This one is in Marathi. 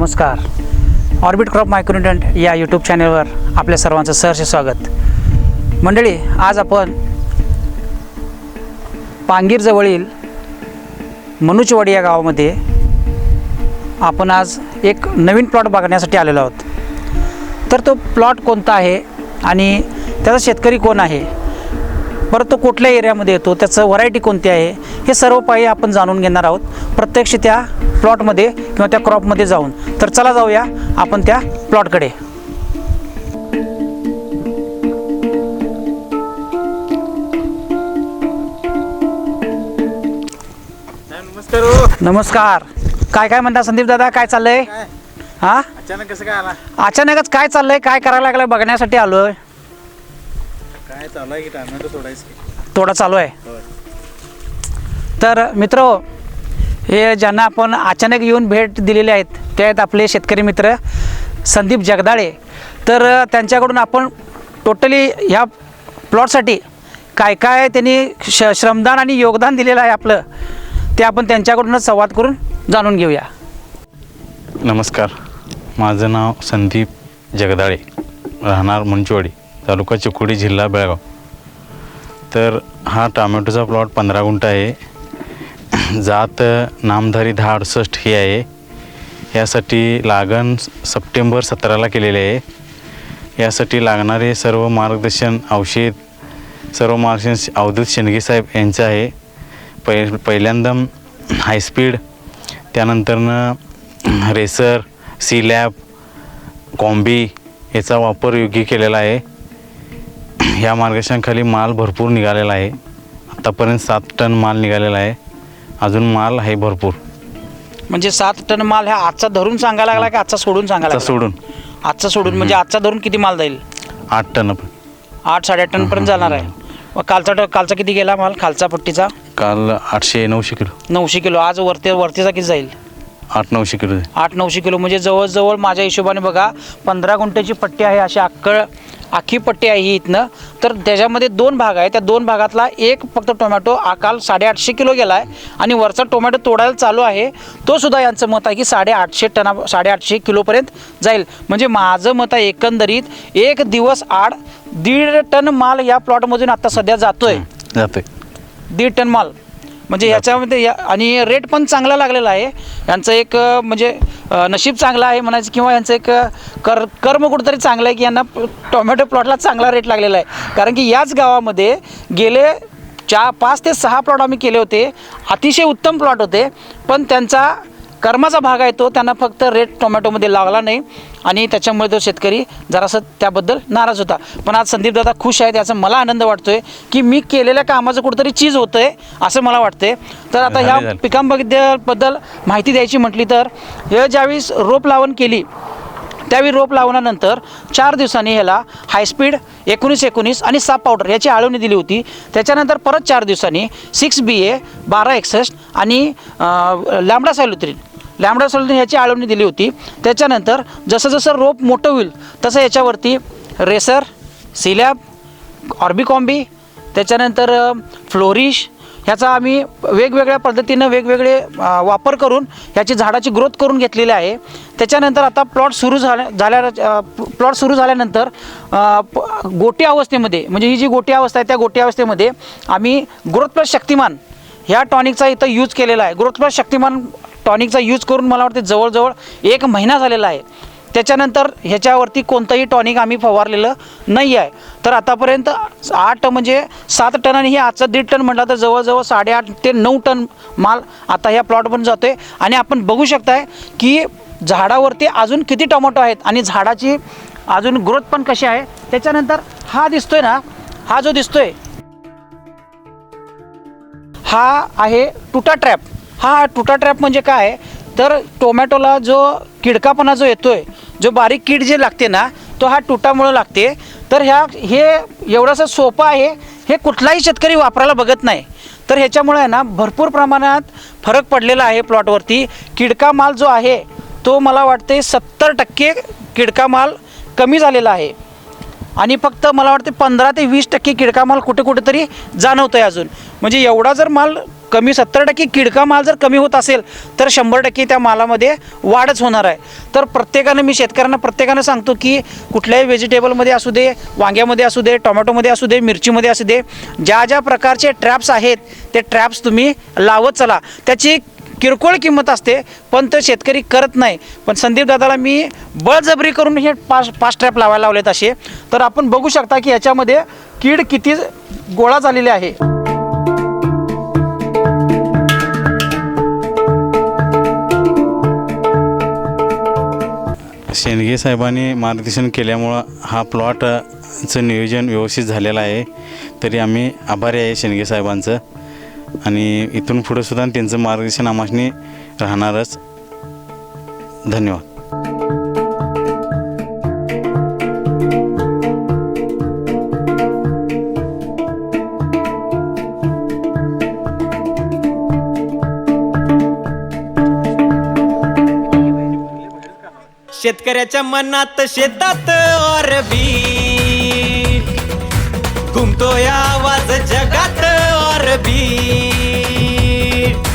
नमस्कार. ऑर्बिट क्रॉप मायक्रोन्युट्रंट या यूट्यूब चॅनलवर आपल्या सर्वांचं सहर्ष स्वागत. मंडळी आज आपण पांगीरजवळील मनुचवाडी या गावामध्ये आपण आज एक नवीन प्लॉट बघण्यासाठी आलेलो आहोत. तर तो प्लॉट कोणता आहे आणि त्याचा शेतकरी कोण आहे? परत तो कुठल्या एरियामध्ये येतो? त्याचं व्हरायटी कोणती आहे? हे सर्व पायी आपण जाणून घेणार आहोत. प्रत्यक्ष त्या प्लॉटमध्ये किंवा त्या क्रॉपमध्ये जाऊन. तर चला जाऊया आपण त्या प्लॉटकडे. नमस्कार हो. नमस्कार. काय काय म्हणता संदीप दादा? काय चाललंय? हां? अचानक कसं काय आला? अचानकच काय चाललंय? काय करायला लागलं बघण्यासाठी आलोय. काय चालू आहे की टॅमॅटो सोडायचं? की थोडा चालू आहे. तर मित्र हे ज्यांना आपण अचानक येऊन भेट दिलेले आहेत ते आहेत आपले शेतकरी मित्र संदीप जगदाळे. तर त्यांच्याकडून आपण टोटली ह्या प्लॉटसाठी काय काय त्यांनी श श्रमदान आणि योगदान दिलेलं आहे आपलं ते आपण त्यांच्याकडूनच संवाद करून जाणून घेऊया. नमस्कार. माझं नाव संदीप जगदाळे राहणार मुंचवाडी तालुका चिकोडी जिल्हा बेळगाव. तर हा टामॅटोचा प्लॉट पंधरा गुंठ आहे. जात नामधारी दहा अडुसष्ट ही आहे. यासाठी लागण सप्टेंबर सतराला केलेले आहे. यासाठी लागणारे सर्व मार्गदर्शन औषध सर्व मार्गदर्शन अवधूत शेंडगेसाहेब यांचं आहे. पहि पहिल्यांदा हायस्पीड त्यानंतरनं रेसर सी लॅब कॉम्बी याचा वापर योग्य केलेला आहे. ह्या मार्गदर्शनाखाली माल भरपूर निघालेला आहे. आत्तापर्यंत सात टन माल निघालेला आहे. अजून माल आहे भरपूर. म्हणजे सात टन माल ह्या आजचा धरून सांगायला लागला की आजचा सोडून सांगायला आता लागला? सोडून. आजचा सोडून म्हणजे आजचा धरून किती माल जाईल? आठ टन आठ साडेआठ टनपर्यंत जाणार आहे. मग कालचा ट- कालचा किती गेला माल? खालचा पट्टीचा? काल आठशे नऊशे किलो. नऊशे किलो. आज वरती वरतीचा किती जाईल? आठ नऊशे किलो आठ नऊशे किलो. म्हणजे जवळजवळ माझ्या हिशोबाने बघा पंधरा गुंठ्याची पट्टी आहे अशी अक्कळ आखी पट्टी आहे ही इथनं. तर त्याच्यामध्ये दोन भाग आहे त्या दोन भागातला एक फक्त टोमॅटो आ- काल साडेआठशे किलो गेला आहे आणि वरचा टोमॅटो तोडायला चालू आहे. तो सुद्धा यांचं मत आहे की साडेआठशे टना साडेआठशे किलोपर्यंत जाईल. म्हणजे माझं मत आहे एकंदरीत एक दिवस आड दीड टन माल या प्लॉटमधून आता सध्या जातोय. जाते दीड टन माल. म्हणजे ह्याच्यामध्ये या आणि रेट पण चांगला लागलेला आहे. यांचं एक म्हणजे नशीब चांगलं आहे म्हणायचं किंवा यांचं एक कर कर्म कुठंतरी चांगलं आहे की यांना टोमॅटो प्लॉटला चांगला रेट लागलेला आहे. कारण की याच गावामध्ये गेले चार पाच ते सहा प्लॉट आम्ही केले होते. अतिशय उत्तम प्लॉट होते. पण त्यांचा कर्माचा भाग आहे तो. त्यांना फक्त रेट टोमॅटोमध्ये लागला नाही. आणि त्याच्यामुळे तो शेतकरी जरासं त्याबद्दल नाराज होता. पण आज संदीप दादा खुश आहेत याचा मला आनंद वाटतोय की मी केलेल्या कामाचं कुठंतरी चीज होतंय असं मला वाटतंय. तर आता ह्या. पिकांबद्दल बद्दल माहिती द्यायची म्हटली तर हे ज्यावेळेस रोप लावण केली त्यावेळी रोप लावल्यानंतर चार दिवसांनी ह्याला हायस्पीड एकोणीस एकोणीस आणि साप पावडर याची आळवणी दिली होती. त्याच्यानंतर परत चार दिवसांनी सिक्स बी ए बारा एकसष्ट आणि लॅमडा सॅल्युत्रीन लॅमडा सोलून याची आळवणी दिली होती. त्याच्यानंतर जसं जसं रोप मोठं होईल तसं याच्यावरती रेसर सिलॅब ऑर्बिकॉम्बी त्याच्यानंतर फ्लोरिश ह्याचा आम्ही वेगवेगळ्या पद्धतीनं वेगवेगळे वापर करून ह्याची झाडाची ग्रोथ करून घेतलेली आहे. त्याच्यानंतर आता प्लॉट सुरू झाल्या झाल्या प्लॉट सुरू झाल्यानंतर प- गोटी अवस्थेमध्ये म्हणजे ही जी गोटी अवस्था आहे त्या गोटी अवस्थेमध्ये आम्ही ग्रोथ प्लस शक्तिमान ह्या टॉनिकचा इथं यूज केलेला आहे. ग्रोथ प्लस शक्तिमान टॉनिकचा यूज करून मला वाटते जवळजवळ एक महिना झालेला आहे. त्याच्यानंतर ह्याच्यावरती कोणतंही टॉनिक आम्ही फवारलेलं नाही आहे. तर आतापर्यंत आठ म्हणजे सात टन आणि हे आजचा दीड टन म्हटलं तर जवळजवळ साडेआठ ते नऊ टन माल आता ह्या प्लॉटमधून जातो आहे आणि आपण बघू शकताय की झाडावरती अजून किती टोमॅटो आहेत आणि झाडाची अजून ग्रोथ पण कशी आहे त्याच्यानंतर हा दिसतोय ना हा जो दिसतोय हा आहे टुटा ट्रॅप हा टुटा ट्रॅप म्हणजे काय? तर टोमॅटोला जो किडकापणा जो येतोय जो बारीक कीड जे लागते ना तो हा तुटामुळं लागते. तर ह्या हे एवढंसं सोपं आहे हे कुठलाही शेतकरी वापरायला बघत नाही. तर ह्याच्यामुळे आहे ना भरपूर प्रमाणात फरक पडलेला आहे प्लॉटवरती. किडका माल जो आहे तो मला वाटते सत्तर टक्के किडका माल कमी झालेला आहे. आणि फक्त मला वाटते पंधरा ते वीस टक्के किडका माल कुठे कुठेतरी जाणवतो आहे अजून. म्हणजे एवढा जर माल कमी सत्तर टक्के किडका माल जर कमी होत असेल तर शंभर टक्के त्या मालामध्ये वाढच होणार आहे. तर प्रत्येकानं मी शेतकऱ्यांना प्रत्येकानं सांगतो की कुठल्याही व्हेजिटेबलमध्ये असू दे वांग्यामध्ये असू दे टोमॅटोमध्ये असू दे मिरचीमध्ये असू दे ज्या ज्या प्रकारचे ट्रॅप्स आहेत ते ट्रॅप्स तुम्ही लावत चला. त्याची किरकोळ किंमत असते पण तो शेतकरी करत नाही. पण संदीप दादाला मी बळजबरी करून हे पाच पाच ट्रॅप लावायला लावलेत असे. तर आपण बघू शकता की याच्यामध्ये कीड किती गोळा झालेली आहे. शेंडगे साहेबांनी मार्गदर्शन केल्यामुळं हा प्लॉटचं नियोजन व्यवस्थित झालेलं आहे. तरी आम्ही आभारी आहे शेंडगे साहेबांचं. आणि इथून पुढं सुद्धा त्यांचं मार्गदर्शन आम्हाने राहणारच. धन्यवाद. शेतकऱ्याच्या मनात शेतात ऑरबी घुमतो या आवाज जगात ऑरबी